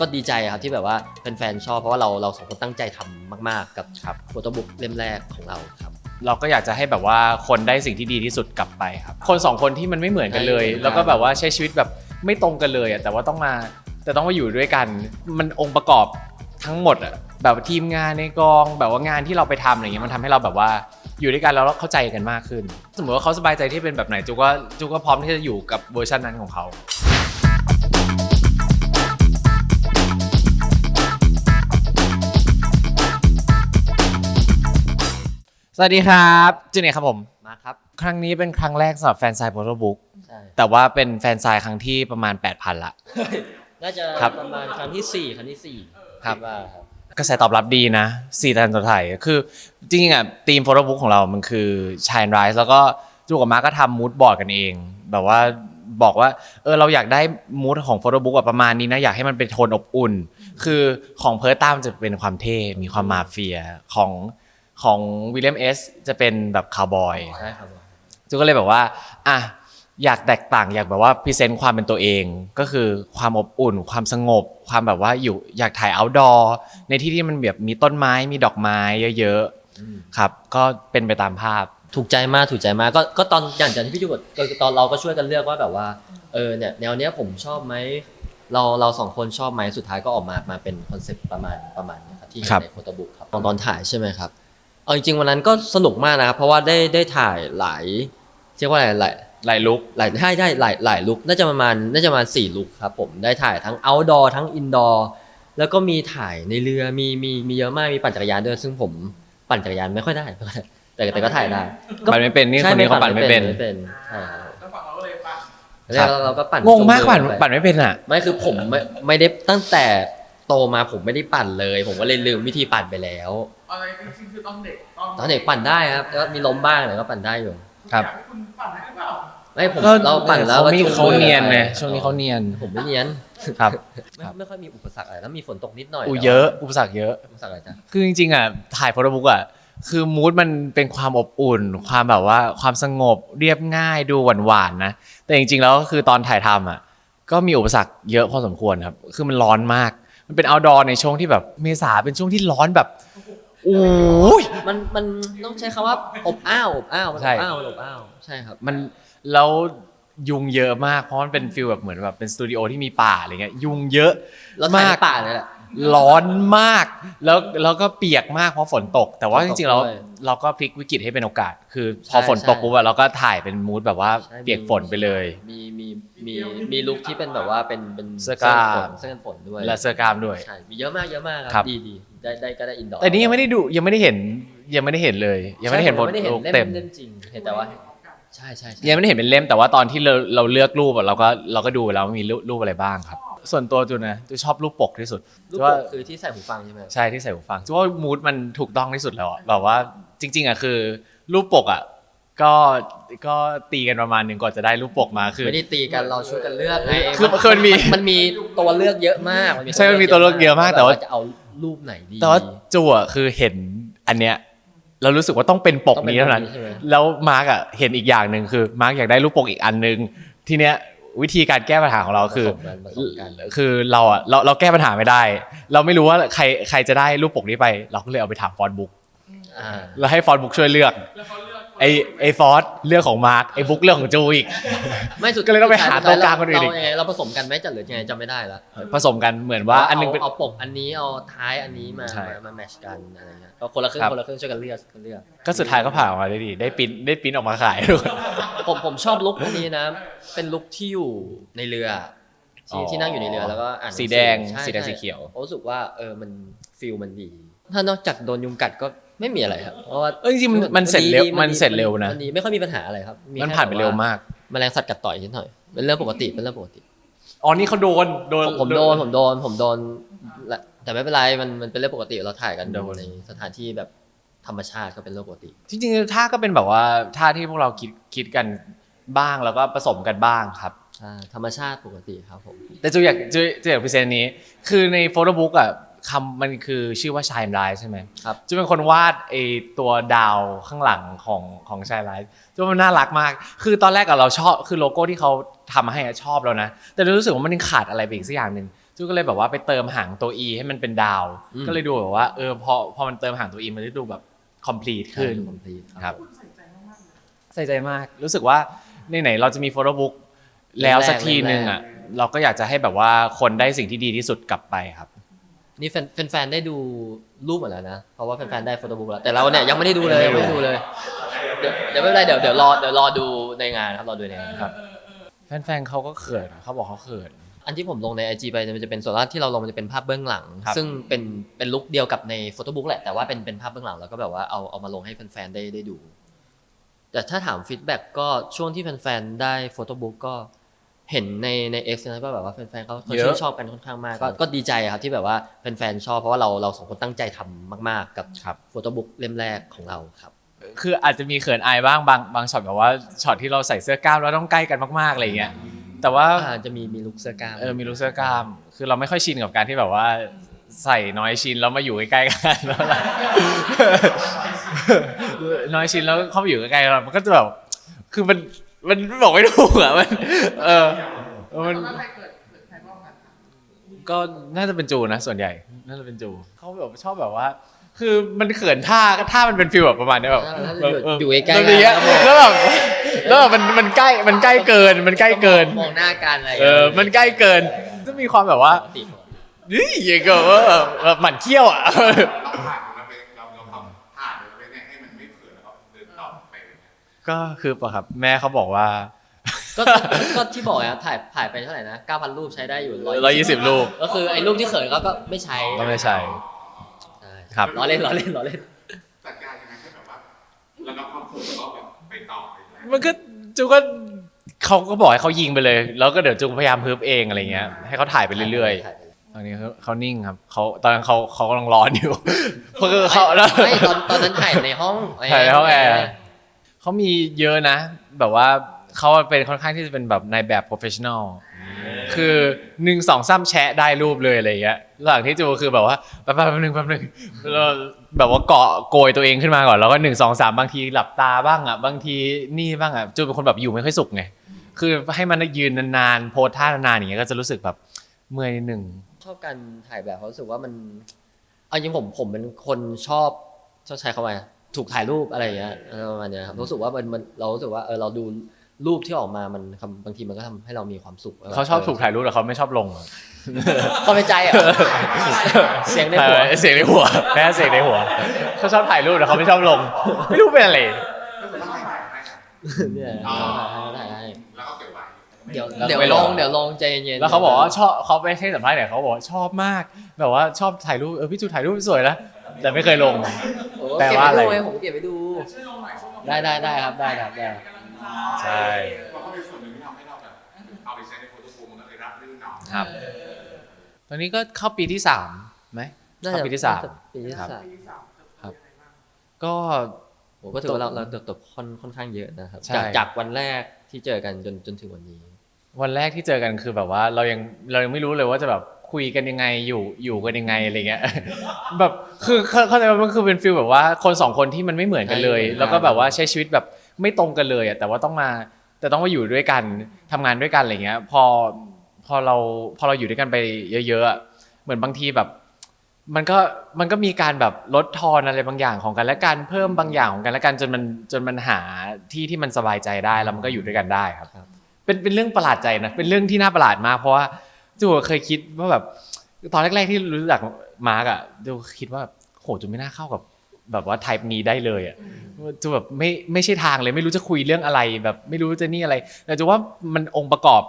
ก็ดีใจครับที่แบบว่าแฟนๆชอบเพราะว่าเราเราสองคนตั้งใจทำมาก ๆ กับครับโฟโต้บุ๊กเล่มแรกของเราครับ เราก็อยากจะให้แบบว่าคนได้สิ่งที่ดีที่สุดกลับไปครับ คนสองคนที่มันไม่เหมือนกันเลยใช่แล้วก็แบบว่าใช้ชีวิตแบบไม่ตรงกันเลยอะแต่ว่าต้องมาแต่ต้องมาอยู่ด้วยกัน มันองค์ประกอบทั้งหมดอะแบบทีมงานในกองแบบว่างานที่เราไปทำอะไรเงี้ยมันทำให้เราแบบว่าอยู่ด้วยกันแล้วเราเข้าใจกันมากขึ้น สมมติว่าเขาสบายใจที่เป็นแบบไหนจูก็จูก็พร้อมที่จะอยู่กับเวอร์ชันนั้นของเขา สวัสดีครับจูเนียร์ครับผม มาครับ ครั้งนี้เป็นครั้งแรกสำหรับแฟนไซน์โฟโต้บุ๊กใช่ แต่ว่าเป็นแฟนไซน์ครั้งที่ประมาณ 8,000 ละ น่าจะครับประมาณครั้งที่สี่ครั้งที่สี่ครับ ดว่าครับ กระแสตอบรับดีนะสี่ตันต่อไทยคือจริงๆอะทีมโฟโต้บุ๊กของเรามันคือชายไรส์แล้วก็จูกับมาร์คก็ทำมูดบอร์ดกันเอง แบบว่าบอกว่าเออเราอยากได้มูดของโฟโต้บุ๊กแบบประมาณนี้นะอยากให้มันเป็นโทนอบอุ่น คือของเพิร์ตตามจะเป็นความเท่ มีความมาเฟียของ ของวิลเลียมเอสจะเป็นแบบคาวบอยใช่ครับจูก็เลยแบบว่าอะอยากแตกต่างอยากแบบว่าพรีเซนต์ความเป็นตัวเอง ก็คือความอบอุ่น ความสงบ ความแบบว่าอยู่อยากถ่าย outdoor ในที่ที่มันแบบมีต้นไม้มีดอกไม้เยอะๆครับ ก็เป็นไปตามภาพถูกใจมากถูกใจมากก็ก็ตอนอย่างอย่างที่พี่จูบอกก็ตอนเราก็ช่วยกันเลือกว่าแบบว่าเออเนี่ยแนวเนี้ยผมชอบไหมเราเราสองคนชอบไหมสุดท้ายก็ออกมามาเป็นคอนเซ็ปต์ประมาณประมาณเนี้ยครับที่เห็ครันบในโฟโต้บุ๊กครับตอนตอนถ่ายใช่ไหมครับ เอาจริงๆวันนั้นก็สนุกมากนะครับเพราะว่าได้ได้ถ่ายหลายเรียกว่าอะไรหลายหลายลุกหลายใช่ได้หลายหลายลุกน่าจะประมาณน่าจะประมาณสี่ลุกครับผมได้ถ่ายทั้ง outdoor ทั้ง indoor แล้วก็มีถ่ายในเรือมีมีมีเยอะมากมีปั่นจักรยานด้วย ซึ่งผมปั่นจักรยานไม่ค่อยได้ไม่ค่อยได้แต่แต่ก็ถ่ายได้ปั่นไม่เป็นนี่ใช่คนนี้เขาปั่นไม่เป็นไม่เป็นใช่ครับแล้วฝั่งเราก็เลยปั่นแล้วเราก็ปั่นงงมากจปั่นเดิไปปั่นไม่เป็นอะไม่คือผมไม่ไม่ได้ตั้งแต่ โตมาผมไม่ได้ปั่นเลย ผมก็เลยลืมวิธีปั่นไปแล้วอะไรจริงๆคือตอนเด็กตอนตอนเด็กปั่นได้ครับแล้วก็มีล้มบ้างแต่ก็ปั่นได้อยู่ครับ อยากให้คุณปั่นได้หรือเปล่าไม่ผมก็เราปั่นแล้วเขามีก็จุงเขาเนียนมือไงไปช่วงนี้เขาเนียนผมไม่เนียนครับ ไม่ไม่ค่อยมีอุปสรรคอะไรแล้วมีฝนตกนิดหน่อยอูแต่ว่าเยอะอุปสรรคเยอะอุปสรรคอะไรจ๊ะคือจริงๆอะถ่ายโฟโต้บุ๊กอะคือมูดมันเป็นความอบอุ่น ความแบบว่าความสงบเรียบง่ายดูหวานๆนะ แต่จริงๆแล้วก็คือตอนถ่ายทำอะก็มีอุปสรรคเยอะพอสมควรครับ คือมันร้อนมาก มันเป็น outdoor ในช่วงที่แบบเมษาเป็นช่วงที่ร้อนแบบโอ้ย มันมันต้องใช้คำว่าอบอ้าวอบอ้าวมันใช่อบอ้าวมันอบอ้าวใช่ครับมันแล้วยุงเยอะมากเพราะมันเป็นฟิลแบบเหมือนแบบเป็นสตูดิโอที่มีป่าอะไรเงี้ยยุงเยอะแล้วถ่ายมากในป่าเลยแหละ ร้อนมาก แล้วแล้วก็เปียกมากเพราะฝนตก แต่ว่าฝนจตกริงๆเราด้วยเราก็พลิกวิกฤตให้เป็นโอกาส คือพอใช่ฝนตกใช่ปุ๊บอะเราก็ถ่ายเป็นมูดแบบว่าใช่เปียกฝนไปเลย มีมีมีมีลุคที่เป็นแบบว่าเป็นเป็นเสื้อกล้ามฝนเสื้อกันฝนด้วยและเสื้อกล้ามด้วย ใช่มีเยอะมากเยอะมากคครัรับดีดีได้ได้ก็ได้อินดอร์แต่นี่ยังไม่ได้ดูยังไม่ได้เห็นยังไม่ได้เห็นเลย ยังไม่ได้เห็นผลไม่ได้เห็นลุกเล่มเต็มเล่มจริงเห็นแต่ว่าใช่ใช่ใช่ยังไม่ได้เห็นเป็นเล่มแต่ว่าตอนที่เราเราเลือกรูปอะเราก็เราก็ดูแล้วว่ามีรูปรูปอะไรบ้างครับ ส่วนตัวจูนะจูชอบรูปปกที่สุดรูปจูปว่ากคือที่ใส่หูฟังใช่ไหมใช่ที่ใส่หูฟังจูว่ามูดมันถูกต้องที่สุดแล้วอะแบบว่าจริง ๆอะคือรูปปกอะก็ก็ตีกันประมาณหนึ่งก่อนจะได้รูปปกมาคือไม่ได้ตีกันเราช่วยกันเลือกไงคือคือมันมีมันมีตัวเลือกเยอะมากใช่มันมีตัวเลือกเยอะมากแต่ว่าจะเอารูปไหนดีแต่ว่าจูอะคือเห็นอันเนี้ยเรารู้สึกว่าต้องเป็นปกต้องเป็นนี้เท่านั้นปกนี้ใช่ไหมแล้วมาร์กอะเห็นอีกอย่างหนึ่งคือมาร์กอยากได้รูปปกอีกอันนึงทีเนี้ย วิธีการแก้ปัญหาของเราคือผสมกันผสมกันคือเราอะเราเราแก้ปัญหาไม่ได้ เราไม่รู้ว่าใครใครจะได้รูปปกนี้ไป เราก็เลยเอาไปถามฟอนบุ๊กอ่าแล้วให้ฟอนบุ๊กช่วยเลือกแล้วเขาเลือก ไอไอฟอสเรื่องของมาร์กไอบุ๊กเรื่องของจูอีก ไม่สุดก็เลยต้องไปหาสุดท้ยตัวกลางคนอื่นอีก เรายังไงเราผสมกันไหมจัดหรือยังไงจำไม่ได้แล้วผสมกันเหมือนว่าอันหนึงเป็น เอาปกอันนี้เอาท้ายอันนี้มาใช่มามาแมทชกันอะไรเงี้ยก็คนละครึ่งครับ คนละครึ่งช่วยกันเลือกกันเลือกก็สุดท้ายก็ผ่านออกมาได้ดี ได้ปริ้นได้ปริ้นออกมาขายด้วย ผมผมชอบลุคอันนี้นะ เป็นลุคที่อยู่ในเรือที่อ๋อที่นั่งอยู่ในเรือแล้วก็อ่านหนังสีสือแดงใช่สีแดงใช่สีเขียว ผมรู้สึกว่าเออมันฟิลมันดี ถ้านอกจากโดนยุงกัดก็ไม่มีอะไรครับเพราะว่าเอ้ยจริงๆมันมันเสร็จเร็วมันเสร็จเร็วนะ มันดีไม่ค่อยมีปัญหาอะไรครับมันแค่ผ่านไปเร็วมาก แมลงสัตว์กัดต่อยนิดหน่อยเป็นเรื่องปกติเป็นเรื่องปกติ อ๋อนี่เขาโดนโดนผมผมโดนผมโดนผมโดนและแต่ไม่เป็นไรมันมันเป็นเรื่องปกติเราถ่ายกันโดน ในสถานที่แบบธรรมชาติก็เป็นเรื่องปกติ จริงๆท่าก็เป็นแบบว่าท่าที่พวกเราคิดคิดกันบ้างแล้วก็ผสมกันบ้างครับใช่ธรรมชาติปกติครับผม แต่จูอยากจูจูอยากพิเศษนี้ คือในโฟโต้บุ๊กอะ คำมันคือชื่อว่าชายไลท์ใช่ไหมครับจูเป็นคนวาดไอตัวดาวข้างหลังของของชายไลท์จูว่ามันน่ารักมาก คือตอนแรกอะเราชอบคือโลโก้ที่เขาทำให้อะชอบแล้วนะ แต่รู้สึกว่ามันยังขาดอะไรไปอีกสักอย่างหนึ่งจูก็เลยแบบว่าไปเติมหางตัว e ให้มันเป็นดาวอืมก็เลยดูแบบว่าเออพอพอมันเติมหางตัว e มันจะดูแบบ complete ขึ้นคอมพลีทครับคุณใส่ใจมากๆเลยใส่ใจมากรู้สึกว่าไหนๆเราจะมีโฟโต้บุ๊กแล้วสักทีนึงอะเราก็อยากจะให้แบบว่าคนได้สิ่งที่ดีที่สุดกลับไปครับ นี่แฟนแฟนๆได้ดูรูปหมดแล้วนะ เพราะว่าแฟนๆได้โฟโต้บุ๊กแล้ว แต่เราเนี่ยยังไม่ได้ดูเลยยังไม่ได้ดูเลย เดี๋ยวเดี๋ยวไม่เป็นไรเดี๋ยวเดี๋ยวรอเดี๋ยวรอดูในงานครับรอดูในงานครับ แฟนๆเขาก็เขินเขาบอกเขาเขิน อันที่ผมลงใน IG ไปมันจะเป็นส่วนมากที่เราลงมันจะเป็นภาพเบื้องหลังครับซึ่งเป็นเป็นลุคเดียวกับในโฟโต้บุ๊กแหละแต่ว่าเป็นเป็นภาพเบื้องหลังแล้วก็แบบว่าเอาเอามาลงให้แฟนๆได้ได้ดู แต่ถ้าถามฟีดแบ็กก็ช่วงที่แฟนๆได้โฟโต้บุ๊กก็ เห็นในใน X นะก็แบบว่าแฟนๆเขาเขาเยอะชื่นชอบกันค่อนข้างมากก็ก็ดีใจอะครับที่แบบว่าแฟนๆชอบเพราะว่าเราเราสองคนตั้งใจทำมาก ๆกับครับโฟโต้บุ๊กเล่มแรกของเราครับ คืออาจจะมีเขินอายบ้างบางบางช็อตแบบว่าช็อตที่เราใส่เสื้อกล้ามแล้วต้องใกล้กันมากๆอะไรเงี้ยแต่ว่าอาจจะมีมีลุคเสื้อกล้ามเออมีลูกเสื้อกล้าม คือเราไม่ค่อยชินกับการที่แบบว่าใส่น้อยชิ้นแล้วมาอยู่ใกล้ๆกันแล้วอะไรน้อยชิ้นแล้วเข้ามาอยู่ใกล้ๆกันมันก็จะแบบคือมัน มันบอกไม่ถูกอะมัน เออมันแล้วใครเกิดเกิดใครบ้างกันคะก็น่าจะเป็นจูนะส่วนใหญ่ น่าจะเป็นจูเขาแบบชอบแบบว่า คือมันเขินท่าก็ท่ามันเป็นฟิลแบบประมาณเนี้ยแบบเอออยู่อยู่ใกล้ๆแบบนี้กันครับผมแล้วแบบแล้วแบบมันมันใกล้มันใกล้เกินมันใกล้เกิน มองหน้ากันอะไรเออมันใกล้เกินจะมีความแบบว่าปกติผมนี่อย่างเงี้ยว่าแบบหมั่นเคี้ยวอะเราผ่าน ก็คือปะครับแม่เขาบอกว่า ก็ก็ที่บอกอะถ่ายถ่ายไปเท่าไหร่นะ9,000รูปใช้ได้อยู่ร้อยยี่สิบรูป ก็คือไอ้รูปที่เขินก็ก็ไม่ใช้ก็ไม่ใช่ใช่ครับล้อเล่นล้อเล่นล้อเล่นจัดการยังไงให้แบบว่าระงับความเขินแล้วก็แบบไปต่อไปเลยมันก็จูก็เขาก็บอกให้เขายิงไปเลย แล้วก็เดี๋ยวจูพยายามเพิบเองอะไรเงี้ย ให้เขาถ่ายไปเรื่อยถ่าไปๆตอนนี้เขาเขานิ่งครับเขาตอนนั้นเขาเขากำลังร้อนอยู่เพราะคือเขาแล้วไม่ตอนตอนนั้นถ่ายในห้องถ่ายในห้องแอร์ เขามีเยอะนะ แบบว่าเขาเป็นค่อนข้างที่จะเป็นแบบในแบบโปรเฟชชั่นอลคือหนึ่งสองสามแชะได้รูปเลยอะไรอย่างเงี้ยหลังที่จูคือแบบว่าแป๊บแป๊บนึงแป๊บนึงเราแบบว่าเกาะโกยตัวเองขึ้นมาก่อนแล้วก็หนึ่งสองสามบางทีหลับตาบ้างอะบางทีนี่บ้างอะจูเป็นคนแบบอยู่ไม่ค่อยสุขไงคือให้มันยืนนานๆโพสท่านานๆอย่างเงี้ยก็จะรู้สึกแบบเมื่อยนิดหนึ่งชอบการถ่ายแบบเพรารู้สึกว่ามันเอาจริงผมผมเป็นคนชอบชอบใช้คำว่าไง ถูกถ่ายรูปอะไรอย่างเงี้ยเออประมาณเนี้ยครับรู้สึกว่ามันมันเรารู้สึกว่าเออเราดูรูปที่ออกมามันบางทีมันก็ทำให้เรามีความสุขเขาชอบถูกถ่ายรูปแต่เขาไม่ชอบลงอะความในใจเหรอเสียงในหัว เสียงในหัวแค่เสียงในหัวเขาชอบถ่ายรูปแต่เขาไม่ชอบลง ไม่รู้เป็นอะไรก็คือต้องถ่ายให้ครับเนี่ยอ๋อถ่ายให้แล้วก็เก็บไว้เดี๋ยวแล้วเดี๋ยวไม่ลลองงเดี๋ยวลองใจเย็นๆแล้วเขาบอกว่าชอบเขาไปให้สัมภาษณ์เนี่ยเขาบอกว่าชอบมากแบบว่าชอบถ่ายรูปเออพี่จูถ่ายรูปสวยนะ แต่ไม่เคยลง โอ้แปลว่าอะไรเก็บว้ดูงผมเก็บไปดู ช่วยลงหน่อยช่วยลงหน่อยได้ได้ได้ครับได้ครับได้ใช่เพราะเขาเป็นส่วนหนึ่งที่ทำให้เราแบบเอาไปใช้ในโฟโต้บูมมันก็เลยรับรื่นหน่อย ครับ ตอนนี้ก็เข้าปีที่สามไหมน่าเข้าจะปีที่สาม น่จะปีที่ครับ สามปีที่สามเติบโตครับยังไงบ้างก็ ผมก็ถือว่าเราเราเติบโตค่อนค่อนข้างเยอะนะครับ ใช่ จากจากวันแรกที่เจอกันจนจนถึงวันนี้ วันแรกที่เจอกันคือแบบว่าเรายังเรายังไม่รู้เลยว่าจะแบบ คุยกันยังไงอยู่อยู่กันยังไงอะไรเงี้ยแบบคือเข้าเข้าใจว่ามันคือเป็นฟิลแบบว่าคนสองคนที่มันไม่เหมือนกันเลยใช่แล้วก็แบบว่าใช้ชีวิตแบบไม่ตรงกันเลยอะแต่ว่าต้องมาแต่ต้องมาอยู่ด้วยกันทำงานด้วยกันอะไรเงี้ย พอพอเราพอเราอยู่ด้วยกันไปเยอะๆอะเหมือนบางทีแบบ มันก็มันก็มีการแบบลดทอนอะไรบางอย่างของกันและกันเพิ่มบางอย่างของกันและกันจนมันจนมันหาที่ที่มันสบายใจได้แล้วมันก็อยู่ด้วยกันได้ครับครับเป็นเป็นเรื่องประหลาดใจนะเป็นเรื่องที่น่าประหลาดมากเพราะว่า จูเคยคิดว่าแบบ ตอนแรกๆที่รู้จักมาร์กอะจูคิดว่าโหจูไม่น่าเข้ากับ แบบว่าไทป์นี้ได้เลยอะจูแบบไม่ไม่ใช่ทางเลย ไม่รู้จะคุยเรื่องอะไร แบบไม่รู้จะนี่อะไรแต่จูว่ามันองค์ประกอบ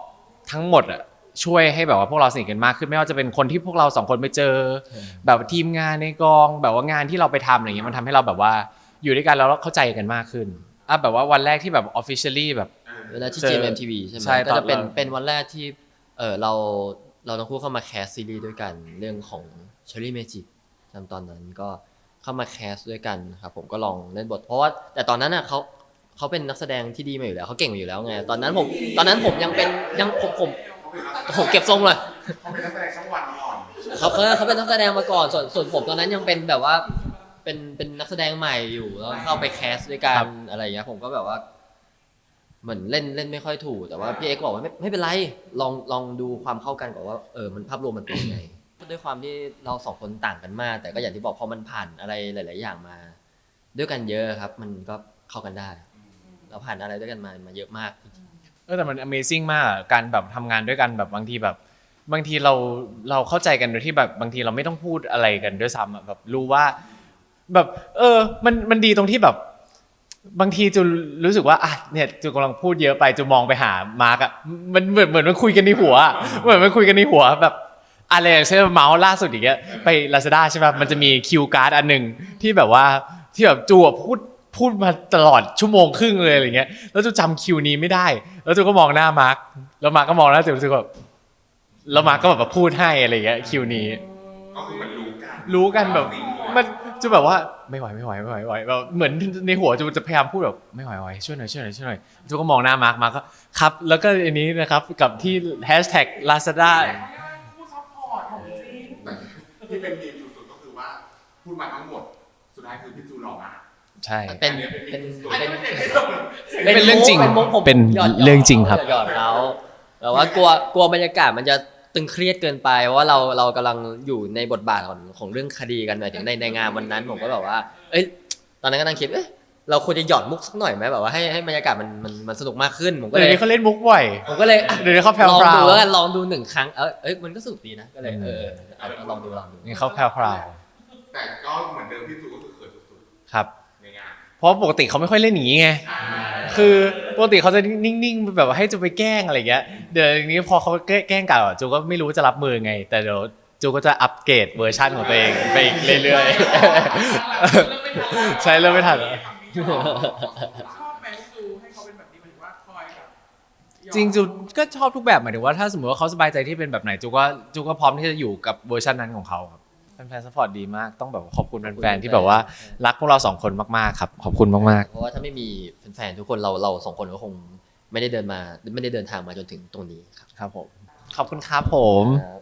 ทั้งหมดอะช่วยให้แบบว่าพวกเราสนิทกันมากขึ้นไม่ว่าจะเป็นคนที่พวกเราสองคนไปเจอ แบบทีมงานในกอง แบบว่างานที่เราไปทำอะไรเงี้ยมันทำให้เราแบบว่าอยู่ด้วยกันแล้วเราเข้าใจกันมากขึ้นอะแบบว่าวันแรกที่แบบ officially แบบเวลาที่เจอ GMMTV ใช่ไหมใช่ก็จะเป็นตอนเราเป็นวันแรกที่ เออเราเราทั้งคู่เข้ามาแคสซีรีส์ด้วยกันเรื่องของ Cherry Magic จำตอนนั้นก็เข้ามาแคสด้วยกันครับผมก็ลองเล่นบทเพราะว่าแต่ตอนนั้นน่ะเขาเขาเป็นนักแสดงที่ดีมาอยู่แล้วเขาเก่งมาอยู่แล้วไงตอนนั้นผมตอนนั้นผมยังเป็นยังผมผมเขาเป็นนักผมเก็บทรงเลยเขาเป็นนักแสดงช่องวันมาก่อนเขาเขาเขาเป็นนักแสดงมาก่อนส่วนส่วนผมตอนนั้นยังเป็นแบบว่าเป็นเป็นนักแสดงใหม่อยู่แล้วเข้าไปแคสด้วยกันอะไรอย่างเงี้ยผมก็แบบว่า เหมือนเล่นเล่นไม่ค่อยถูก แต่ว่าพี่เอ็กซ์บอกว่าไม่ไม่เป็นไรลองลองดูความเข้ากันก่อนว่าเออมันภาพรวมมันเป็นยังไงด้วยความที่เราสองคนต่างกันมาก แต่ก็อย่างที่บอกพอมันผ่านอะไรหลาย ๆ อย่างมา ด้วยกันเยอะครับ มันก็เข้ากันได้ เราผ่านอะไรด้วยกันมามาเยอะมากเออแต่มัน Amazing มากอะการแบบทำงานด้วยกันแบบบางทีแบบ บางทีเราเราเข้าใจกันโดยที่แบบบางทีเราไม่ต้องพูดอะไรกันด้วยซ้ำอะแบบรู้ว่า แบบ เออ มันมันดีตรงที่แบบ บางทีจูรู้สึกว่าอะเนี่ยจูกำลังพูดเยอะไปจูมองไปหามาร์กอะมันเหมือนเหมือนมันคุยกันในหัวอะเหมือนมันคุยกันในหัวแบบอะไรอย่างเช่นเมาส์ล่าสุดอย่างเงี้ยไปลาซาด้าใช่ป่ะมันจะมีคิวการ์ดอันหนึ่งที่แบบว่าที่แบบจูอะพูดพูดมาตลอดชั่วโมงครึ่งเลยอะไรเงี้ยแล้วจูจำคิวนี้ไม่ได้ แล้วจูก็มองหน้ามาร์กแล้วมาร์กก็มองหน้าจูจูก็แบบแล้วมาร์กก็แบบพูดให้อะไรเงี้ยคิวนี้ก็คือมันรู้กันรู้กันแบบมัน จะแบบว่าไม่ไหวไม่ไหวไม่ไหวไม่ไหวแบบเหมือนในหัวจูจะพยายามพูดแบบไม่ไหวไม่ไหวช่วยหน่อยช่วยหน่อยช่วยหน่อยจูก็มองหน้ามาร์กมาร์กก็ครับ แล้วก็อันนี้นะครับกับที่แฮชแท็กลาซาด้าแต่เขาเรียกว่าผู้ซัพพอร์ตของจริงแต่ที่เป็นดีสุดๆก็คือว่าพูดมาทั้งหมดสุดท้ายคือพี่จูหล่อมากใช่เป็นอันนี้เป็นเป็นเป็นเป็นเรื่องจริงเป็นมุกผมเป็นหยอดๆเรื่องจริงครับหยอดๆเขาแต่ว่ากลัวกลัวบรรยากาศมันจะ ตึงเครียดเกินไปเพราะว่าเราเรากำลังอยู่ในบทบาทของของเรื่องคดีกันหมายถึงในในงานวันนั้นผมก็แบบว่า เอ้ยตอนนั้นก็นั่งคิดเอ้ยเราควรจะหยอดมุกสักหน่อยไหมแบบว่าให้ให้บรรยากาศมันมันมันสนุกมากขึ้นผมก็เดี๋เลยวยนี้เขาเล่นมุกบ่อยผมก็เลยอะเดี๋ยวนี้เขาแพรลองวดูๆแล้วกันลองดูหนึ่งครั้งเออเอ้ยมันก็สนุกดีนะก็เลยเออเอาเอาลองดูลองดูนี่เขาแพรวแต่ก็เหมือนเดิมพี่จูก็คือเขินสุดๆครับๆในงาน เพราะปกติเขาไม่ค่อยเล่นอย่างนี้ไงอ่าคือปกติเขาจะนิ่งๆแบบว่าให้จูไปแกล้งอะไรเงี้ยเดี๋ยวนี้พอเขาแกล้งกลับอะจูก็ไม่รู้จะรับมือไง แต่เดี๋ยวจูก็จะอัปเกรดเวอร์ชันของตัวเองไปอีกเรื่อยๆใช่เริ่มไม่ทันแล้วชอบแมนซูให้เขาเป็นแบบนี้หมายถึงว่าคอยแบบจริงจูก็ชอบทุกแบบหมายถึงว่าถ้าสมมติว่าเขาสบายใจที่เป็นแบบไหนจูก็จูก็พร้อมที่จะอยู่กับเวอร์ชันนั้นของเขาครับ แฟนๆสปอร์ตดีมาก ต้องแบบขอบคุณแฟนๆที่แบบว่ารักพวกเราสองคนมากๆครับ ขอบคุณมากเพราะว่าถ้าไม่มีแฟนๆทุกคนเราเราสองคนก็คงไม่ได้เดินมา ไม่ได้เดินทางมาจนถึงตรงนี้ครับๆครับผม ขอบคุณครับผม ครับ